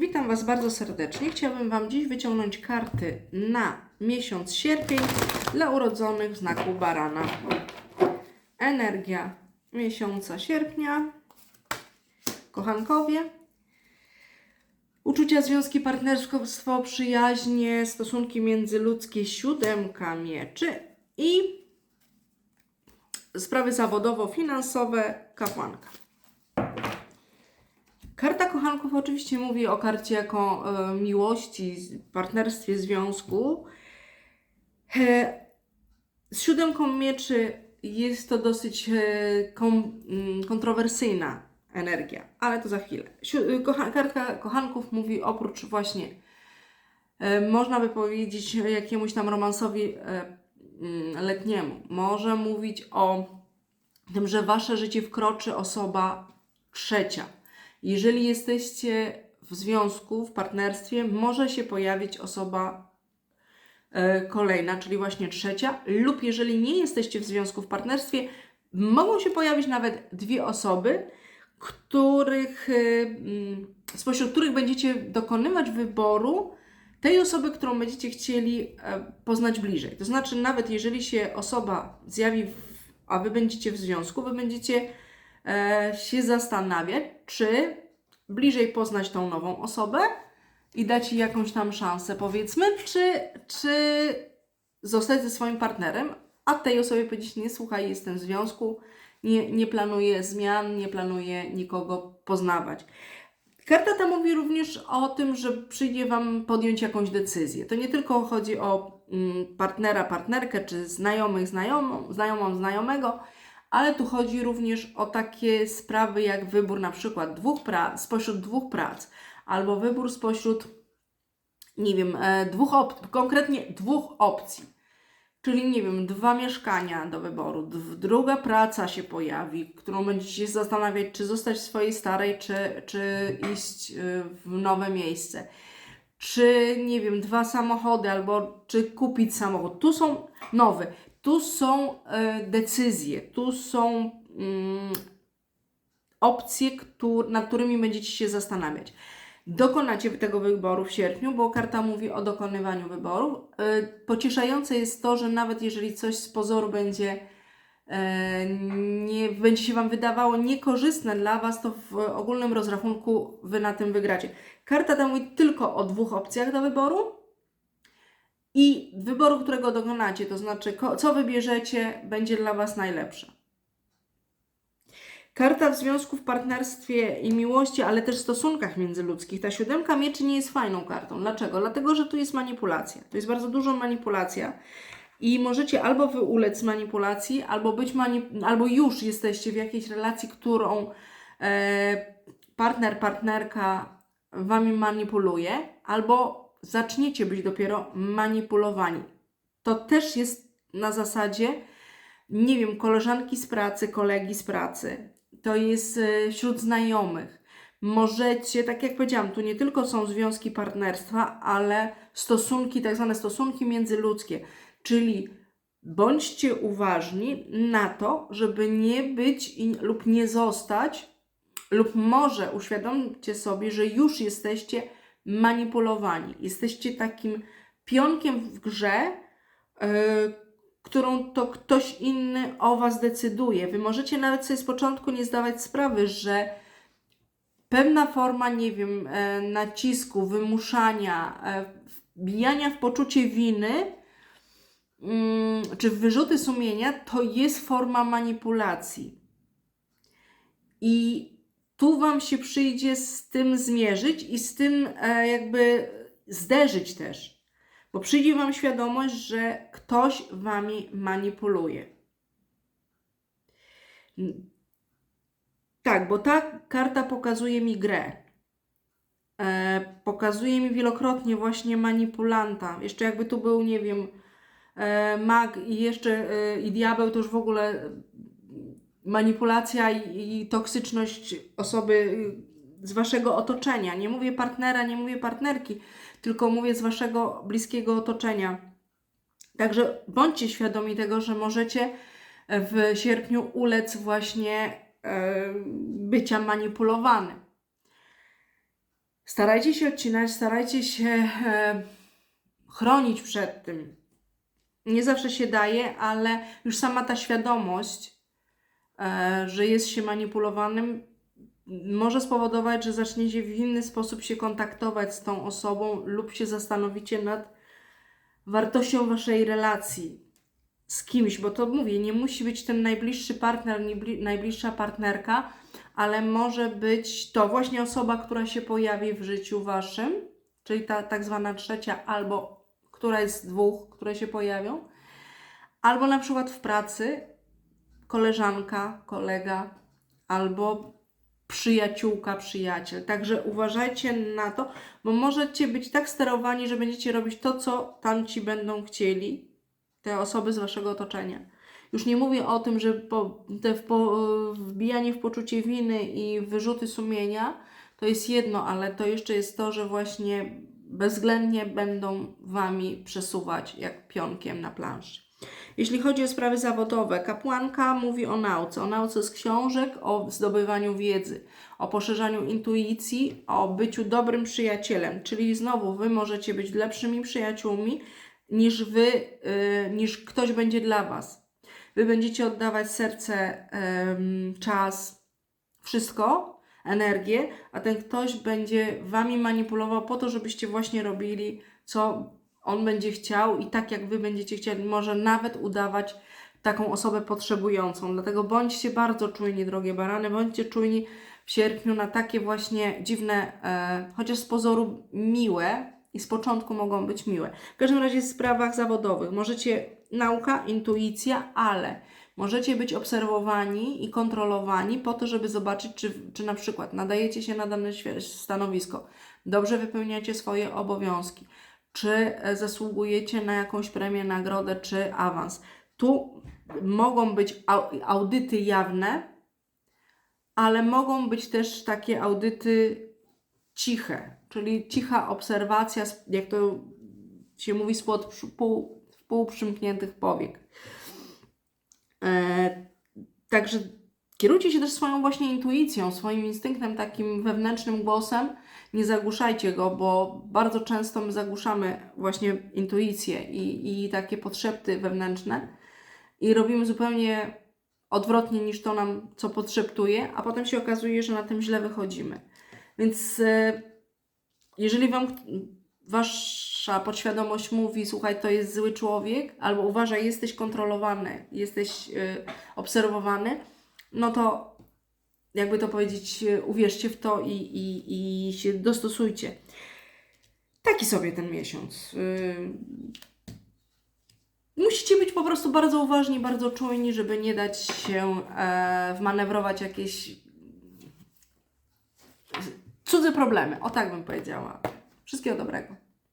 Witam Was bardzo serdecznie. Chciałabym Wam dziś wyciągnąć karty na miesiąc sierpień dla urodzonych w znaku barana. Energia miesiąca sierpnia. Kochankowie. Uczucia, związki, partnerstwo, przyjaźnie, stosunki międzyludzkie, siódemka mieczy i sprawy zawodowo-finansowe, kapłanka. Karta kochanków oczywiście mówi o karcie jako e, miłości, partnerstwie, związku. E, z siódemką mieczy jest to dosyć e, mm, kontrowersyjna energia, ale to za chwilę. Karta kochanków mówi oprócz właśnie, można by powiedzieć jakiemuś tam romansowi mm, letniemu, może mówić o tym, że wasze życie wkroczy osoba trzecia. Jeżeli jesteście w związku, w partnerstwie, może się pojawić osoba e, kolejna, czyli właśnie trzecia, lub jeżeli nie jesteście w związku, w partnerstwie, mogą się pojawić nawet dwie osoby, których, e, mm, spośród których będziecie dokonywać wyboru tej osoby, którą będziecie chcieli e, poznać bliżej. To znaczy, nawet jeżeli się osoba zjawi, a wy będziecie w związku, wy będziecie się zastanawiać, czy bliżej poznać tą nową osobę i dać jej jakąś tam szansę, powiedzmy, czy, czy zostać ze swoim partnerem, a tej osobie powiedzieć, nie słuchaj, jestem w związku, nie, nie planuję zmian, nie planuję nikogo poznawać. Karta ta mówi również o tym, że przyjdzie Wam podjąć jakąś decyzję. To nie tylko chodzi o mm, partnera, partnerkę, czy znajomych, znajomą, znajomą, znajomego, ale tu chodzi również o takie sprawy jak wybór na przykład dwóch prac, spośród dwóch prac, albo wybór spośród, nie wiem, e, dwóch op- konkretnie dwóch opcji. Czyli, nie wiem, dwa mieszkania do wyboru, druga praca się pojawi, którą będziecie się zastanawiać, czy zostać w swojej starej, czy, czy iść y, w nowe miejsce. Czy, nie wiem, dwa samochody, albo czy kupić samochód. Tu są nowe, tu są e, decyzje, tu są mm, opcje, nad którymi będziecie się zastanawiać. Dokonacie tego wyboru w sierpniu, bo karta mówi o dokonywaniu wyboru. E, Pocieszające jest to, że nawet jeżeli coś z pozoru będzie e, nie będzie się Wam wydawało niekorzystne dla Was, to w ogólnym rozrachunku Wy na tym wygracie. Karta ta mówi tylko o dwóch opcjach do wyboru i wyboru, którego dokonacie, to znaczy co wybierzecie, będzie dla Was najlepsze. Karta w związku, w partnerstwie i miłości, ale też w stosunkach międzyludzkich. Ta siódemka mieczy nie jest fajną kartą. Dlaczego? Dlatego, że tu jest manipulacja. To jest bardzo dużo manipulacja. I możecie albo wy ulec manipulacji, albo być manip- albo już jesteście w jakiejś relacji, którą e, partner, partnerka wami manipuluje, albo zaczniecie być dopiero manipulowani. To też jest na zasadzie, nie wiem, koleżanki z pracy, kolegi z pracy. To jest e, wśród znajomych. Możecie, tak jak powiedziałam, tu nie tylko są związki partnerstwa, ale stosunki, tak zwane stosunki międzyludzkie. Czyli bądźcie uważni na to, żeby nie być i, lub nie zostać, lub może uświadomcie sobie, że już jesteście manipulowani. Jesteście takim pionkiem w grze, yy, którą to ktoś inny o Was decyduje. Wy możecie nawet sobie z początku nie zdawać sprawy, że pewna forma, nie wiem, e, nacisku, wymuszania, e, wbijania w poczucie winy mm, czy w wyrzuty sumienia, to jest forma manipulacji. I tu Wam się przyjdzie z tym zmierzyć i z tym e, jakby zderzyć też. Bo przyjdzie Wam świadomość, że ktoś Wami manipuluje. Tak, bo ta karta pokazuje mi grę. E, pokazuje mi wielokrotnie właśnie manipulanta. Jeszcze jakby tu był, nie wiem, e, mag i jeszcze i diabeł, to już w ogóle manipulacja i, i toksyczność osoby z waszego otoczenia. Nie mówię partnera, nie mówię partnerki, tylko mówię z waszego bliskiego otoczenia. Także bądźcie świadomi tego, że możecie w sierpniu ulec właśnie e, bycia manipulowanym. Starajcie się odcinać, starajcie się e, chronić przed tym. Nie zawsze się daje, ale już sama ta świadomość, że jest się manipulowanym, może spowodować, że zaczniecie w inny sposób się kontaktować z tą osobą lub się zastanowicie nad wartością waszej relacji z kimś, bo to mówię, nie musi być ten najbliższy partner, najbliższa partnerka, ale może być to właśnie osoba, która się pojawi w życiu waszym, czyli ta tak zwana trzecia, albo któraś z dwóch, które się pojawią, albo na przykład w pracy koleżanka, kolega, albo przyjaciółka, przyjaciel. Także uważajcie na to, bo możecie być tak sterowani, że będziecie robić to, co tamci będą chcieli, te osoby z waszego otoczenia. Już nie mówię o tym, że po, te wbijanie w poczucie winy i wyrzuty sumienia to jest jedno, ale to jeszcze jest to, że właśnie bezwzględnie będą wami przesuwać jak pionkiem na planszy. Jeśli chodzi o sprawy zawodowe, kapłanka mówi o nauce, o nauce z książek, o zdobywaniu wiedzy, o poszerzaniu intuicji, o byciu dobrym przyjacielem, czyli znowu wy możecie być lepszymi przyjaciółmi niż wy, yy, niż ktoś będzie dla was. Wy będziecie oddawać serce, em, czas, wszystko, energię, a ten ktoś będzie wami manipulował po to, żebyście właśnie robili, co on będzie chciał i tak jak wy będziecie chcieli, może nawet udawać taką osobę potrzebującą. Dlatego bądźcie bardzo czujni, drogie barany, bądźcie czujni w sierpniu na takie właśnie dziwne, e, chociaż z pozoru miłe i z początku mogą być miłe. W każdym razie w sprawach zawodowych możecie nauka, intuicja, ale możecie być obserwowani i kontrolowani po to, żeby zobaczyć, czy, czy na przykład nadajecie się na dane stanowisko, dobrze wypełniacie swoje obowiązki, czy e, zasługujecie na jakąś premię, nagrodę, czy awans. Tu mogą być au- audyty jawne, ale mogą być też takie audyty ciche, czyli cicha obserwacja, jak to się mówi, spod przy- pół, półprzymkniętych powiek. E, także kierujcie się też swoją właśnie intuicją, swoim instynktem, takim wewnętrznym głosem. Nie zagłuszajcie go, bo bardzo często my zagłuszamy właśnie intuicję i, i takie podszepty wewnętrzne i robimy zupełnie odwrotnie niż to nam, co podszeptuje, a potem się okazuje, że na tym źle wychodzimy. Więc e, jeżeli Wam Wasza podświadomość mówi, słuchaj, to jest zły człowiek, albo uważaj, jesteś kontrolowany, jesteś e, obserwowany, no to jakby to powiedzieć, e, uwierzcie w to i, i, i się dostosujcie. Taki sobie ten miesiąc. Y, Musicie być po prostu bardzo uważni, bardzo czujni, żeby nie dać się e, wmanewrować jakieś cudze problemy. O tak bym powiedziała. Wszystkiego dobrego.